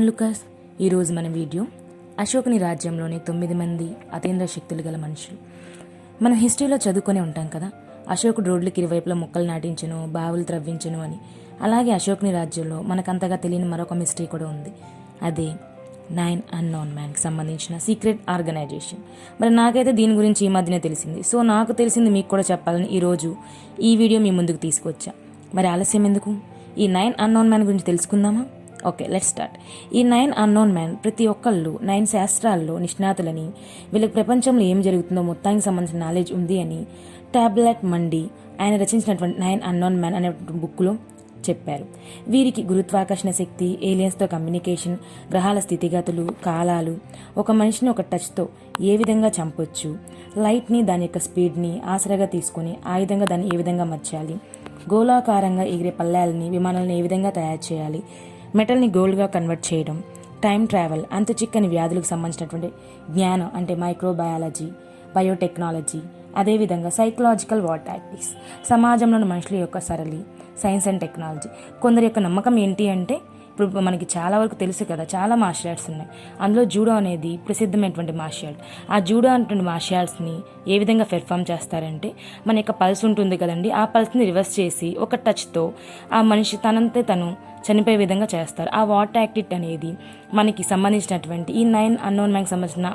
లుకాస్ ఈరోజు మన వీడియో అశోకుని రాజ్యంలోని తొమ్మిది మంది అతీంద్ర శక్తులు గల మనుషులు. మనం హిస్టరీలో చదువుకొని ఉంటాం కదా. అశోకుడు రోడ్లకి ఇరువైపులా మొక్కలు నాటించను బావులు త్రవ్వించను అని. అలాగే అశోకుని రాజ్యంలో మనకంతగా తెలియని మరొక మిస్టరీ కూడా ఉంది. అదే నైన్ అన్నోన్ మ్యాన్కి సంబంధించిన సీక్రెట్ ఆర్గనైజేషన్ మరి నాకైతే దీని గురించి ఈ మధ్యనే తెలిసింది. సో నాకు తెలిసింది మీకు కూడా చెప్పాలని ఈరోజు ఈ వీడియో మీ ముందుకు తీసుకొచ్చా. మరి ఆలస్యం ఎందుకు? ఈ నైన్ అన్నోన్ మ్యాన్ గురించి తెలుసుకుందామా? ఓకే లెట్ స్టార్ట్ ఈ నైన్ అన్నోన్ మ్యాన్ ప్రతి ఒక్కళ్ళు నైన్ శాస్త్రాల్లో నిష్ణాతులని వీళ్ళకి ప్రపంచంలో ఏం జరుగుతుందో మొత్తానికి సంబంధించిన నాలెడ్జ్ ఉంది అని టాబ్లెట్ మండి ఆయన రచించినటువంటి నైన్ అన్నోన్ మ్యాన్ అనే బుక్లో చెప్పారు. వీరికి గురుత్వాకర్షణ శక్తి ఏలియన్స్తో కమ్యూనికేషన్ గ్రహాల స్థితిగతులు కాలాలు ఒక మనిషిని ఒక టచ్తో ఏ విధంగా చంపొచ్చు లైట్ని దాని యొక్క స్పీడ్ని ఆసరాగా తీసుకొని ఆయుధంగా దాన్ని ఏ విధంగా మర్చాలి గోళాకారంగా ఎగిరే పల్లాలని విమానాలను ఏ విధంగా తయారు చేయాలి మెటల్ని గోల్డ్గా కన్వర్ట్ చేయడం టైం ట్రావెల్ అంత చిక్కని వ్యాధులకు సంబంధించినటువంటి జ్ఞానం అంటే మైక్రోబయాలజీ బయోటెక్నాలజీ అదేవిధంగా సైకలాజికల్ వార్ టాక్టిక్స్. సమాజంలోని మనుషుల యొక్క సరళి సైన్స్ అండ్ టెక్నాలజీ. కొందరి యొక్క నమ్మకం ఏంటి అంటే ఇప్పుడు మనకి చాలా వరకు తెలుసు కదా చాలా మార్షల్ ఆర్ట్స్ ఉన్నాయి. అందులో జూడో అనేది ప్రసిద్ధమైనటువంటి మార్షల్ ఆర్ట్ ఆ జూడో అనేటువంటి మార్షల్ ఆర్ట్స్ని ఏ విధంగా పెర్ఫామ్ చేస్తారంటే మన యొక్క పల్స్ ఉంటుంది కదండి ఆ పల్స్ని రివర్స్ చేసి ఒక టచ్తో ఆ మనిషి తనంతే తను చనిపోయే విధంగా చేస్తారు. ఆ వాట్ యాక్టిట్ అనేది మనకి సంబంధించినటువంటి ఈ నైన్ అన్నోన్ మ్యాన్కి సంబంధించిన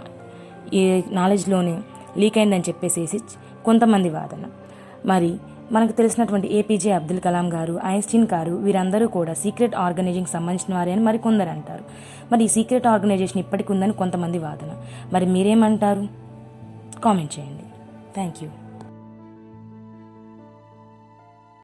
ఈ నాలెడ్జ్లోనే లీక్ అయిందని చెప్పేసి కొంతమంది వాదన. మరి మనకు తెలిసినటువంటి ఏపీజే అబ్దుల్ కలాం గారు ఐన్స్టీన్ గారు వీరందరూ కూడా సీక్రెట్ ఆర్గనైజింగ్ సంబంధించిన వారే అని మరి కొందరు అంటారు మరి ఈ సీక్రెట్ ఆర్గనైజేషన్ ఇప్పటికి ఉందని కొంతమంది వాదన. మరి మీరేమంటారు? కామెంట్ చేయండి. Thank you.